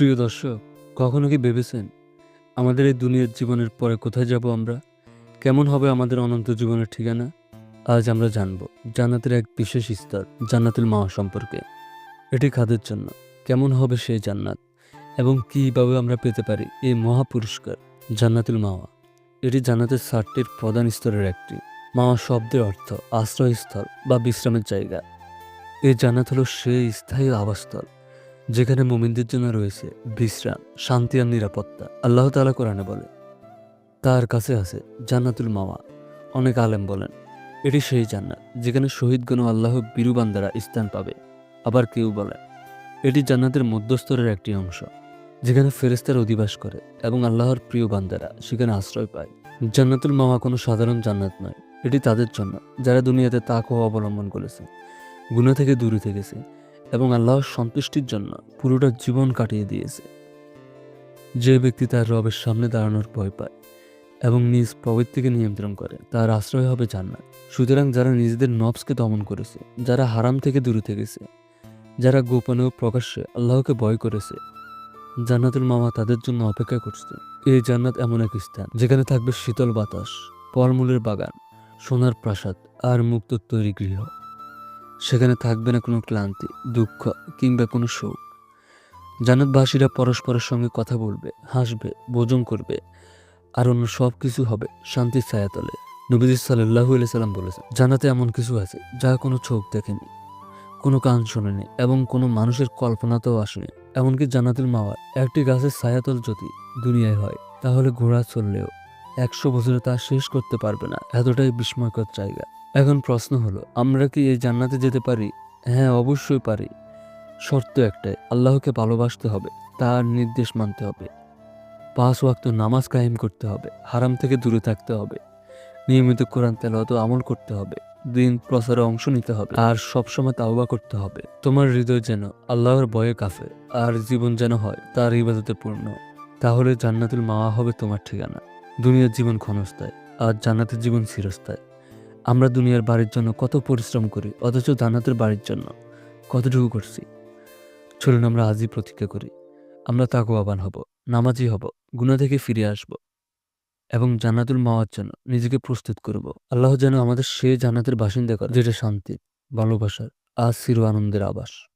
প্রিয় দর্শক, কখনো কি ভেবেছেন আমাদের এই দুনিয়ার জীবনের পরে কোথায় যাব আমরা? কেমন হবে আমাদের অনন্ত জীবনের ঠিকানা? আজ আমরা জানব জান্নাতের এক বিশেষ স্তর, জান্নাতুল মাওয়া সম্পর্কে। এটি খাদের জন্য? কেমন হবে সেই জান্নাত? এবং কীভাবে আমরা পেতে পারি এই মহা পুরস্কার, জান্নাতুল মাওয়া? এটি জান্নাতের ষাটটির প্রধান স্তরের একটি। মাওয়া শব্দের অর্থ আশ্রয়স্থল বা বিশ্রামের জায়গা। এই জান্নাত হলো সেই স্থায়ী আবাসস্থল যেখানে মুমিনদের জন্য রয়েছে বিশ্রাম, শান্তি আর নিরাপত্তা। আল্লাহ তালা কোরআনে বলে, তার কাছে আছে জান্নাতুল মাওয়া। অনেক আলেম বলেন, এটি সেই জান্নাত যেখানে শহীদগণ আল্লাহ বিরুবান্দারা স্থান পাবে। আবার কেউ বলেন এটি জান্নাতের মধ্যস্তরের একটি অংশ, যেখানে ফেরেস্তার অধিবাস করে এবং আল্লাহর প্রিয় বান্দারা সেখানে আশ্রয় পায়। জান্নাতুল মাওয়া কোনো সাধারণ জান্নাত নয়, এটি তাদের জন্য, যারা দুনিয়াতে তাকও অবলম্বন করেছে গুণা থেকে দূরে থেকেছে। এবং আল্লাহর সন্তুষ্টির জন্য পুরোটা জীবন কাটিয়ে দিয়েছে। যে ব্যক্তি তার রবের সামনে দাঁড়ানোর ভয় পায় এবং নিজ প্রবৃত্তিকে নিয়ন্ত্রণ করে, তার আশ্রয় হবে জান্নাত। সুতরাং যারা নিজেদের নবসকে দমন করেছে, যারা হারাম থেকে দূরে থেকেছে, যারা গোপনে ও প্রকাশ্যে আল্লাহকে ভয় করেছে, জান্নাতুল মামা তাদের জন্য অপেক্ষা করছে। এই জান্নাত এমন এক স্থান, যেখানে থাকবে শীতল বাতাস, ফলমূলের বাগান, সোনার প্রাসাদ আর মুক্ত তৈরি গৃহ। সেখানে থাকবে না কোনো ক্লান্তি, দুঃখ কিংবা কোনো শোক। জান্নাতবাসীরা পরস্পরের সঙ্গে কথা বলবে, হাসবে, ভোজন করবে, আর অন্য সব কিছু হবে শান্তির ছায়াতলে। নবীজি সাল্লাহু সাল্লাম বলেছেন জানাতে এমন কিছু আছে যা কোনো চোখ দেখেনি, কোনো কান শোনেনি এবং কোনো মানুষের কল্পনাতেও আসেনি। এমনকি জান্নাতুল মাওয়ার একটি গাছের ছায়াতল যদি দুনিয়ায় হয়, তাহলে ঘোড়া চললেও একশো বছরে তা শেষ করতে পারবে না। এতটাই বিস্ময়কর জায়গা। এখন প্রশ্ন হলো, আমরা কি এই জান্নাতে যেতে পারি? হ্যাঁ অবশ্যই পারি। শর্ত একটাই, আল্লাহকে ভালোবাসতে হবে, তার নির্দেশ মানতে হবে। পাঁচ ওয়াক্ত নামাজ কায়েম করতে হবে, হারাম থেকে দূরে থাকতে হবে। নিয়মিত কোরআন তেলাওয়াত ও আমল করতে হবে, দিন প্রচারে অংশ নিতে হবে, আর সবসময় তাওবা করতে হবে। তোমার হৃদয় যেন আল্লাহর বয়ে কাফে, আর জীবন যেন হয় তার ইবাদতে পূর্ণ। তাহলে জান্নাতুল মাওয়া হবে তোমার ঠিকানা। দুনিয়ার জীবন ক্ষণস্থায়, আর জান্নাতের জীবন চিরস্থায়। আমরা দুনিয়ার বাড়ির জন্য কত পরিশ্রম করি, অথচ জান্নাতের বাড়ির জন্য কতটুকু করছি? চলুন আমরা আজই প্রতীক্ষা করি, আমরা তাকওয়াবান হব, নামাজি হব গুণা থেকে ফিরে আসব এবং জান্নাতুল মাওয়ার জন্য নিজেকে প্রস্তুত করব। আল্লাহ যেন আমাদের সে জান্নাতের বাসিন্দা করে, যেটা শান্তির ভালোবাসার, আর চির আনন্দের আবাস।